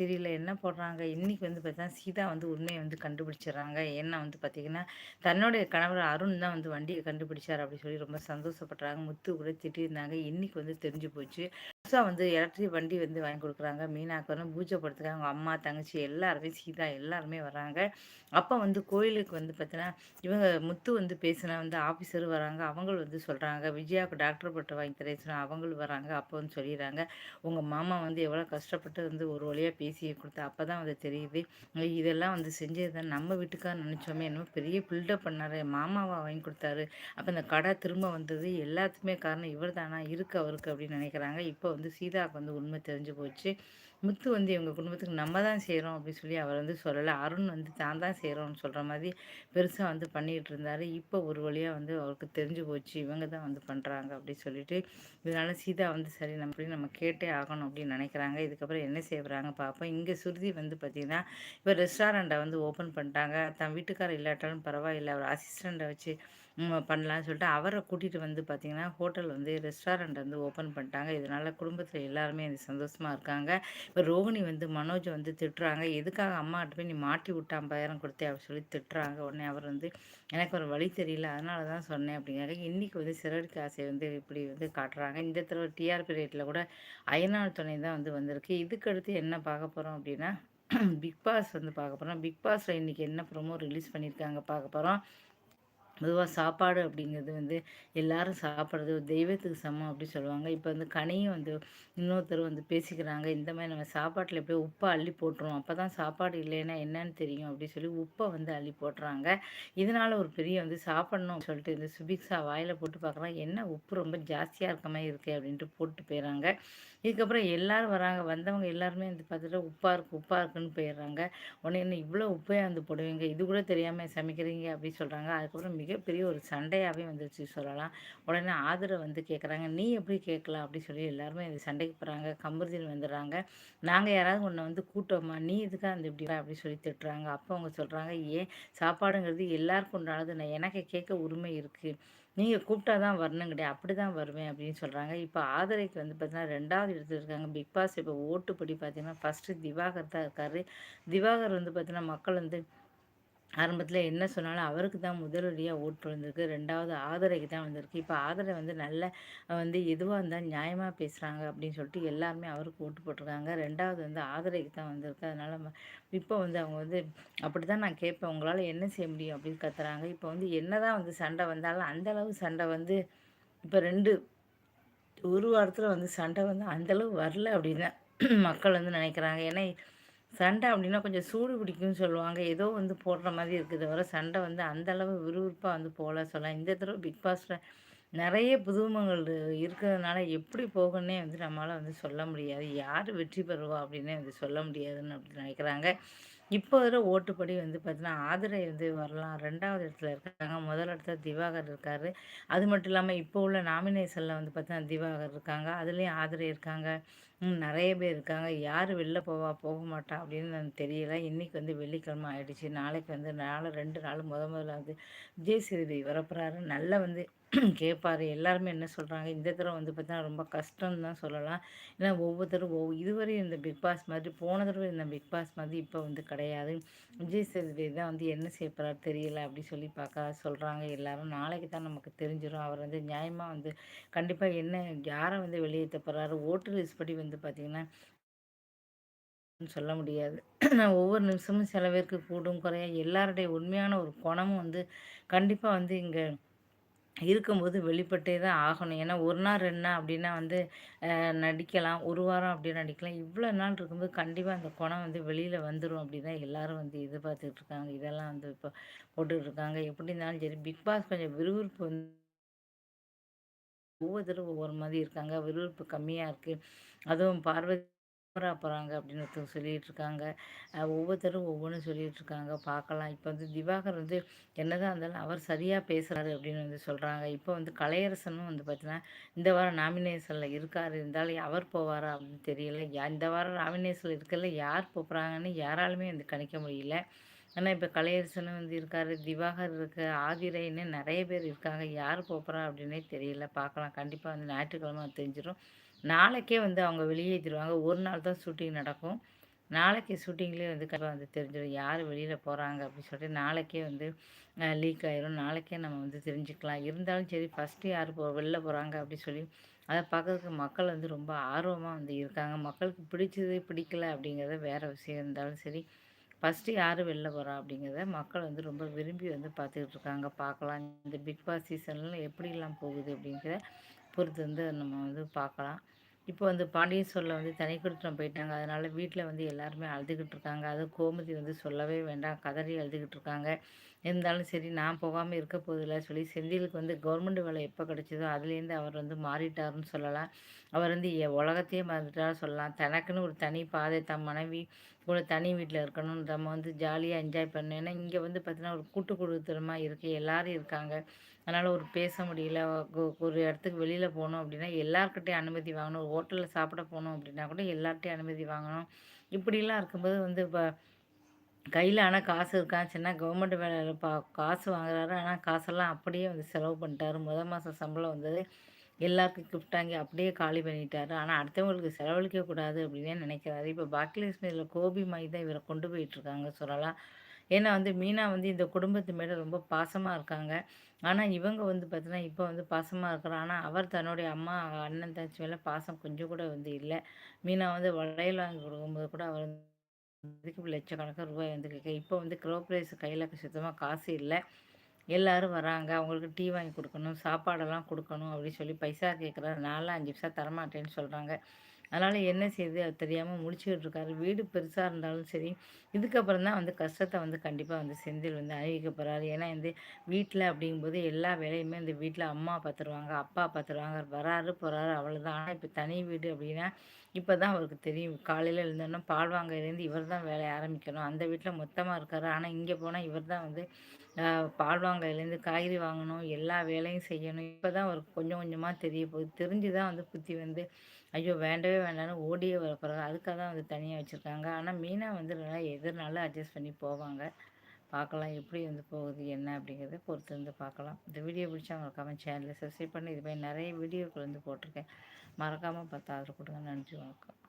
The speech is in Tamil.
தெரியல என்ன போடுறாங்க, இன்னைக்கு வந்து பார்த்தீங்கன்னா, சீதா வந்து உண்மையை வந்து கண்டுபிடிச்சிடுறாங்க. ஏன்னா வந்து பார்த்தீங்கன்னா, தன்னுடைய கணவர் அருண் தான் வந்து வண்டியை கண்டுபிடிச்சார் அப்படின்னு சொல்லி ரொம்ப சந்தோஷப்படுறாங்க. முத்து கூட திட்டியிருந்தாங்க. இன்னைக்கு வந்து தெரிஞ்சு போச்சு. புதுசா வந்து எலக்ட்ரிக் வண்டி வந்து வாங்கி கொடுக்குறாங்க மீனாக்கு வந்து பூஜை படுத்துக்காங்க அவங்க அம்மா, தங்கச்சி எல்லாருமே சீதா எல்லாருமே வராங்க. அப்போ வந்து கோயிலுக்கு வந்து பார்த்தீங்கன்னா, இவங்க முத்து வந்து பேசினா வந்து ஆஃபீஸர் வராங்க. அவங்களும் வந்து சொல்கிறாங்க விஜயாவுக்கு டாக்டர் பட்டு வாங்கி தரேன்னு அவங்களும் வராங்க. அப்போ வந்து சொல்லிடுறாங்க உங்கள் மாமா வந்து எவ்வளோ கஷ்டப்பட்டு வந்து ஒரு வழியாக பேசி கொடுத்தா அப்போ தான் வந்து தெரியுது. இதெல்லாம் வந்து செஞ்சது தான் நம்ம வீட்டுக்காக நினச்சோமே என்னமோ பெரிய பில்டப் பண்ணாரு. மாமாவா வாங்கி கொடுத்தாரு அப்போ இந்த கடை திரும்ப வந்தது எல்லாத்துக்குமே காரணம் இவர் தானா? இருக்கு அவருக்கு அப்படின்னு நினைக்கிறாங்க இப்போ வந்து சீதாவுக்கு வந்து உண்மை தெரிஞ்சு போச்சு. முத்து வந்து இவங்க குடும்பத்துக்கு நம்ம தான் செய்கிறோம் அப்படின்னு சொல்லி அவர் வந்து சொல்லலை அருண் வந்து தான் தான் செய்றோம்னு சொல்கிற மாதிரி பெருசாக வந்து பண்ணிகிட்டு இருந்தார் இப்போ ஒரு வழியாக வந்து அவருக்கு தெரிஞ்சு போச்சு. இவங்க தான் வந்து பண்ணுறாங்க அப்படின்னு சொல்லிட்டு, இதனால் சீதா வந்து சரி நம்ம அப்படி நம்ம கேட்டே ஆகணும் அப்படின்னு நினைக்கிறாங்க. இதுக்கப்புறம் என்ன செய்கிறாங்க பார்ப்போம். இங்கே சுருதி வந்து பார்த்திங்கன்னா இப்போ ரெஸ்டாரண்ட்டை வந்து ஓப்பன் பண்ணிட்டாங்க. தன் வீட்டுக்காரர் இல்லாட்டாலும் பரவாயில்லை அவர் அசிஸ்டண்ட்டை வச்சு பண்ணலான்னு சொல்லிட்டு அவரை கூட்டிகிட்டு வந்து பார்த்திங்கன்னா ஹோட்டல் வந்து ரெஸ்டாரண்ட் வந்து ஓப்பன் பண்ணிட்டாங்க. இதனால் குடும்பத்தில் எல்லாருமே வந்து சந்தோஷமாக இருக்காங்க. இப்போ ரோகிணி வந்து மனோஜ் வந்து திட்டுறாங்க. எதுக்காக அம்மாகிட்ட போய் நீ மாட்டி விட்டு ஐம்பதாயிரம் கொடுத்தே அப்படின்னு சொல்லி திட்டுறாங்க. உடனே அவர் வந்து எனக்கு ஒரு வழி தெரியல. அதனால தான் சொன்னேன் அப்படிங்கிறாங்க இன்றைக்கி வந்து சிறகடிக்க ஆசை வந்து இப்படி வந்து காட்டுறாங்க. இந்த தடவை டிஆர்பி ரேட்டில் கூட அய்யனார் துணை தான் வந்து வந்திருக்கு. இதுக்கு அடுத்து என்ன பார்க்க போகிறோம் அப்படின்னா, பிக் பாஸ் வந்து பார்க்க போகிறோம் பிக் பாஸில் இன்றைக்கி என்ன ப்ரோமோ ரிலீஸ் பண்ணியிருக்காங்க பார்க்க போகிறோம் பொதுவாக சாப்பாடு அப்படிங்கிறது வந்து எல்லாரும் சாப்பிட்றது ஒரு தெய்வத்துக்கு சமம் அப்படின்னு சொல்லுவாங்க. இப்போ வந்து கனியும் வந்து இன்னொருத்தர் வந்து பேசிக்கிறாங்க. இந்த மாதிரி நம்ம சாப்பாட்டில் எப்படியோ உப்பை அள்ளி போட்டுருவோம். அப்பதான் சாப்பாடு இல்லைன்னா என்னன்னு தெரியும் அப்படின்னு சொல்லி உப்பை வந்து அள்ளி போட்டுறாங்க. இதனால் ஒரு பெரிய வந்து சாப்பிடணும் சொல்லிட்டு இந்த சுபிக்ஷா வாயில போட்டு பார்க்குறான். என்ன உப்பு ரொம்ப ஜாஸ்தியாக இருக்க மாதிரி இருக்கே அப்படின்ட்டு போட்டு போயிடுறாங்க இதுக்கப்புறம் எல்லாரும் வராங்க. வந்தவங்க எல்லாருமே வந்து பார்த்துட்டு உப்பாக இருக்குது உப்பாக இருக்குன்னு போயிடுறாங்க. உடனே என்ன இவ்வளோ உப்பையாக வந்து போடுவீங்க? இது கூட தெரியாமல் சமைக்கிறீங்க அப்படின்னு சொல்கிறாங்க அதுக்கப்புறம் மிக மிகப்பெரிய ஒரு சண்டையாகவே வந்துருச்சு சொல்லலாம். உடனே ஆதரவு வந்து கேட்குறாங்க. நீ எப்படி கேட்கலாம்? அப்படின்னு சொல்லி எல்லாருமே இந்த சண்டைக்கு போகிறாங்க கமருதீன் வந்துடுறாங்க. நாங்கள் யாராவது ஒன்றை வந்து கூட்டோமா? நீ இதுக்காக அந்த இப்படி அப்படின்னு சொல்லி திட்டுறாங்க. அப்போ அவங்க சொல்கிறாங்க ஏன் சாப்பாடுங்கிறது எல்லாருக்கும் உண்டானது. நான் எனக்கு கேட்க உரிமை இருக்குது நீங்கள் கூப்பிட்டா தான் வரணும் கிடையாது. அப்படிதான் வருவேன் அப்படின்னு சொல்கிறாங்க இப்போ ஆதரைக்கு வந்து பார்த்தீங்கன்னா ரெண்டாவது இடத்துல இருக்காங்க. பிக் பாஸ் இப்போ ஓட்டுப்படி பார்த்தீங்கன்னா, ஃபர்ஸ்ட்டு திவாகர் தான் இருக்காரு. திவாகர் வந்து பார்த்தீங்கன்னா, மக்கள் வந்து ஆரம்பத்தில் என்ன சொன்னாலும் அவருக்கு தான் முதலடியாக ஓட்டு விழுந்திருக்கு. ரெண்டாவது ஆதரைக்கு தான் வந்திருக்கு. இப்போ ஆதரை வந்து நல்ல வந்து எதுவாக இருந்தால் நியாயமாக பேசுகிறாங்க அப்படின்னு சொல்லிட்டு எல்லாருமே அவருக்கு ஓட்டு போட்டிருக்காங்க ரெண்டாவது வந்து ஆதரைக்கு தான் வந்திருக்கு. அதனால் ம வந்து அவங்க வந்து அப்படிதான் நான் கேட்பேன். உங்களால் என்ன செய்ய முடியும் அப்படின்னு கத்துறாங்க. இப்போ வந்து என்ன தான் வந்து சண்டை வந்தாலும் அந்தளவு சண்டை வந்து இப்போ ரெண்டு ஒரு வாரத்தில் வந்து சண்டை வந்து அந்தளவு வரல அப்படின்னு தான் மக்கள் வந்து நினைக்கிறாங்க. ஏன்னா சண்டை அப்படின்னா கொஞ்சம் சூடு பிடிக்கும்னு சொல்லுவாங்க. ஏதோ வந்து போடுற மாதிரி இருக்குது தவிர, சண்டை வந்து அந்தளவு விறுவிறுப்பாக வந்து போகல சொல்லலாம். இந்த தடவை பிக் பாஸில் நிறைய புதுமங்கள் இருக்கிறதுனால எப்படி போகும்னே வந்து நம்மளால் வந்து சொல்ல முடியாது. யார் வெற்றி பெறுவா அப்படின்னே வந்து சொல்ல முடியாதுன்னு அப்படி நினைக்கிறாங்க. இப்போ வர ஓட்டுப்படி வந்து பார்த்தீங்கன்னா, ஆதிரை வந்து வரலாம் ரெண்டாவது இடத்துல இருக்காங்க. முதல் இடத்துல திவாகர் இருக்கார் அது மட்டும் இல்லாமல் இப்போ உள்ள நாமினேஷனில் வந்து பார்த்தீங்கன்னா, திவாகர் இருக்காங்க. அதுலேயும் ஆதிரை இருக்காங்க. நிறைய பேர் இருக்காங்க. யார் வெளில போவா, போக மாட்டா அப்படின்னு எனக்கு தெரியல. இன்னைக்கு வந்து வெள்ளிக்கிழமை ஆகிடுச்சு நாளைக்கு வந்து நாலு ரெண்டு நாள் முத முதல்ல வந்து விஜய் சேதுபதி வரப்போகிறாரு நல்லா வந்து கேட்பாரு. எல்லாருமே என்ன சொல்கிறாங்க இந்த தடவை வந்து பார்த்தீங்கன்னா, ரொம்ப கஷ்டம்னு தான் சொல்லலாம். ஏன்னா ஒவ்வொருத்தரும் ஒவ்வொரு இதுவரையும் இந்த பிக் பாஸ் மாதிரி போன தடவை இந்த பிக் பாஸ் மாதிரி இப்போ வந்து கிடையாது. விஜய் சேதுபதி தான் வந்து என்ன செய்யப்படுறாரு தெரியல அப்படி சொல்லி பார்க்க சொல்கிறாங்க எல்லாரும். நாளைக்கு தான் நமக்கு தெரிஞ்சிடும் அவர் வந்து நியாயமாக வந்து கண்டிப்பாக என்ன யாரை வந்து வெளியேற்ற போகிறாரு ஓட்டு லிஸ்ட் படி வந்து பார்த்திங்கன்னா சொல்ல முடியாது. ஒவ்வொரு நிமிஷமும் சில பேருக்கு கூடும், குறையும். எல்லாருடைய உண்மையான ஒரு குணமும் வந்து கண்டிப்பாக வந்து இங்கே இருக்கும்போது வெளிப்பட்டே தான் ஆகணும். ஏன்னா ஒரு நாள் ரெண்டு நாள் அப்படின்னா வந்து நடிக்கலாம். ஒரு வாரம் அப்படி நடிக்கலாம். இவ்வளோ நாள் இருக்கும்போது கண்டிப்பாக அந்த குணம் வந்து வெளியில் வந்துடும் அப்படி தான் எல்லோரும் வந்து எதிர்பார்த்துட்டு இருக்காங்க. இதெல்லாம் வந்து இப்போ போட்டுட்டு இருக்காங்க. எப்படி இருந்தாலும் சரி பிக் பாஸ் கொஞ்சம் விறுவிறுப்பு வந்து ஒவ்வொருத்தரும் ஒவ்வொரு மாதிரி இருக்காங்க. விறுவிறுப்பு கம்மியாக இருக்குது அதுவும் பார்வதி சூப்பராக போகிறாங்க அப்படின்னு ஒருத்தவங்க சொல்லிகிட்டு இருக்காங்க. ஒவ்வொருத்தரும் ஒவ்வொன்றும் சொல்லிகிட்டு இருக்காங்க. பார்க்கலாம். இப்போ வந்து திவாகர் வந்து என்னதான் இருந்தாலும் அவர் சரியாக பேசுகிறாரு அப்படின்னு வந்து சொல்கிறாங்க இப்போ வந்து கலையரசனும் வந்து பார்த்தீங்கன்னா, இந்த வாரம் நாமினேஷனில் இருக்கார் இருந்தாலும் அவர் போவாரா அப்படின்னு தெரியல. யா இந்த வாரம் நாமினேஷனில் இருக்கல யார் போகிறாங்கன்னு யாராலுமே வந்து கணிக்க முடியல. ஆனால் இப்போ கலையரசனும் வந்து இருக்காரு. திவாகர் இருக்கு. ஆதிரைன்னு நிறைய பேர் இருக்காங்க. யார் போகிறா அப்படின்னே தெரியல. பார்க்கலாம். கண்டிப்பாக வந்து ஞாயிற்றுக்கிழமை தெரிஞ்சிடும் நாளைக்கே வந்து அவங்க வெளியேத்திருவாங்க. 1 நாள் தான் ஷூட்டிங் நடக்கும். நாளைக்கு ஷூட்டிங்லேயே வந்து கண்டிப்பாக வந்து தெரிஞ்சிடும் யார் வெளியில் போகிறாங்க அப்படின்னு சொல்லிட்டு நாளைக்கே வந்து லீக் ஆயிரும் நாளைக்கே நம்ம வந்து தெரிஞ்சுக்கலாம் இருந்தாலும் சரி ஃபஸ்ட்டு யார் போ வெளில போகிறாங்க அப்படின்னு சொல்லி அதை பார்க்கறதுக்கு மக்கள் வந்து ரொம்ப ஆர்வமாக வந்து இருக்காங்க மக்களுக்கு பிடிச்சது பிடிக்கல அப்படிங்கிறத வேறு விஷயம் இருந்தாலும் சரி ஃபஸ்ட்டு யார் வெளில போகிறா அப்படிங்கிறத மக்கள் வந்து ரொம்ப விரும்பி வந்து பார்த்துக்கிட்டு இருக்காங்க. பார்க்கலாம். இந்த பிக் பாஸ் சீசனில் எப்படிலாம் போகுது அப்படிங்கிறத பொறுத்து வந்து நம்ம வந்து பார்க்கலாம். இப்போ வந்து பாண்டியன் சொல்ல வந்து தனி கொடுத்துட்டு போயிட்டாங்க. அதனால் வீட்டில் வந்து எல்லாருமே அழுதுகிட்டு இருக்காங்க. அதுவும் கோமதி வந்து சொல்லவே வேண்டாம். கதறி அழுதுகிட்டு இருக்காங்க. இருந்தாலும் சரி நான் போகாமல் இருக்க போதில்ல சொல்லி செந்திலுக்கு வந்து கவர்மெண்ட் வேலை எப்போ கிடச்சதோ அதுலேருந்து அவர் வந்து மாறிட்டாருன்னு சொல்லலாம். அவர் வந்து உலகத்தையே மறந்துட்டார் சொல்லலாம். தனக்குன்னு ஒரு தனி பாதை தம் மனைவி கூட தனி வீட்டில் இருக்கணும் நம்ம வந்து ஜாலியாக என்ஜாய் பண்ணணும். ஏன்னா இங்கே வந்து பார்த்திங்கன்னா ஒரு கூட்டு குடுத்தனமாக இருக்குது எல்லோரும் இருக்காங்க. அதனால் ஒரு பேச முடியல. ஒரு இடத்துக்கு வெளியில் போகணும் அப்படின்னா எல்லாருக்கிட்டையும் அனுமதி வாங்கணும். ஒரு ஹோட்டலில் சாப்பிட போகணும் அப்படின்னா கூட எல்லார்ட்டையும் அனுமதி வாங்கணும். இப்படிலாம் இருக்கும்போது வந்து இப்போ கையில் ஆனால் காசு இருக்காச்சுன்னா கவர்மெண்ட் வேலையில் பா காசு வாங்குறாரு. ஆனால் காசெல்லாம் அப்படியே வந்து செலவு பண்ணிட்டாரு. முதல் மாதம் சம்பளம் வந்தது. எல்லாருக்கும் கிஃப்ட் வாங்கி அப்படியே காலி பண்ணிட்டாரு. ஆனால் அடுத்தவங்களுக்கு செலவழிக்கக்கூடாது அப்படின்னே நினைக்கிறாரு. இப்போ பாக்கியலட்சுமியில் கோபி மாதிரி தான் இவரை கொண்டு போயிட்டுருக்காங்க சொல்லலாம். ஏன்னா வந்து மீனா வந்து இந்த குடும்பத்து மேலே ரொம்ப பாசமாக இருக்காங்க. ஆனால் இவங்க வந்து பார்த்தீங்கன்னா இப்போ வந்து பாசமாக இருக்கிறாங்க ஆனால் அவர் தன்னுடைய அம்மா அண்ணன் தச்சு மேலே பாசம் கொஞ்சம் கூட வந்து இல்லை. மீனா வந்து வளையல் வாங்கி கொடுக்கும்போது கூட அவர் இதுக்கு லட்சக்கணக்கான ரூபாய் வந்து இப்போ வந்து க்ரோப்ரைஸ் கையில் சுத்தமாக காசு இல்லை. எல்லோரும் வராங்க. அவங்களுக்கு டீ வாங்கி கொடுக்கணும் சாப்பாடெல்லாம் கொடுக்கணும் அப்படின்னு சொல்லி பைசா கேட்குறாரு நாலாம் அஞ்சு பைசா தரமாட்டேன்னு சொல்கிறாங்க அதனால் என்ன செய்யுது அது தெரியாமல் முடிச்சுக்கிட்டு இருக்காரு. வீடு பெருசாக இருந்தாலும் சரி இதுக்கப்புறம் தான் வந்து கஷ்டத்தை வந்து கண்டிப்பாக வந்து செந்தில் வந்து அணிவிக்க போகிறாரு ஏன்னா இந்த வீட்டில் அப்படிங்கும்போது எல்லா வேலையுமே இந்த வீட்டில் அம்மா பார்த்துருவாங்க அப்பா பார்த்துருவாங்க வராரு போகிறாரு அவ்வளோதான் ஆனால் இப்போ தனி வீடு அப்படின்னா இப்போ தான் அவருக்கு தெரியும். காலையில் எழுந்தோன்னா பால் வாங்கிறதுலேருந்து இவர் தான் வேலையை ஆரம்பிக்கணும். அந்த வீட்டில் மொத்தமாக இருக்கார். ஆனால் இங்கே போனால் இவர் தான் வந்து பால்வாங்கையிலேருந்து காய்கறி வாங்கணும் எல்லா வேலையும் செய்யணும். இப்போ தான் அவருக்கு கொஞ்சம் கொஞ்சமாக தெரிய போகுது. தெரிஞ்சு தான் வந்து புத்தி வந்து ஐயோ! வேண்டவே வேண்டாம்னு ஓடியே வரப்போகிறாங்க அதுக்காக தான் வந்து தனியாக வச்சுருக்காங்க. ஆனால் மீனாக வந்து நல்லா எதிர்னாலும் அட்ஜஸ்ட் பண்ணி போவாங்க? பார்க்கலாம். எப்படி வந்து போகுது? என்ன அப்படிங்கிறத பொறுத்து வந்து பார்க்கலாம். இந்த வீடியோ பிடிச்சா மறக்காமல் சேனலில் சப்ஸ்கிரைப் பண்ணி இது மாதிரி நிறைய வீடியோக்கள் வந்து போட்டிருக்கேன். மறக்காமல் பார்த்து ஆதரவு கொடுங்க. நன்றி வணக்கம்.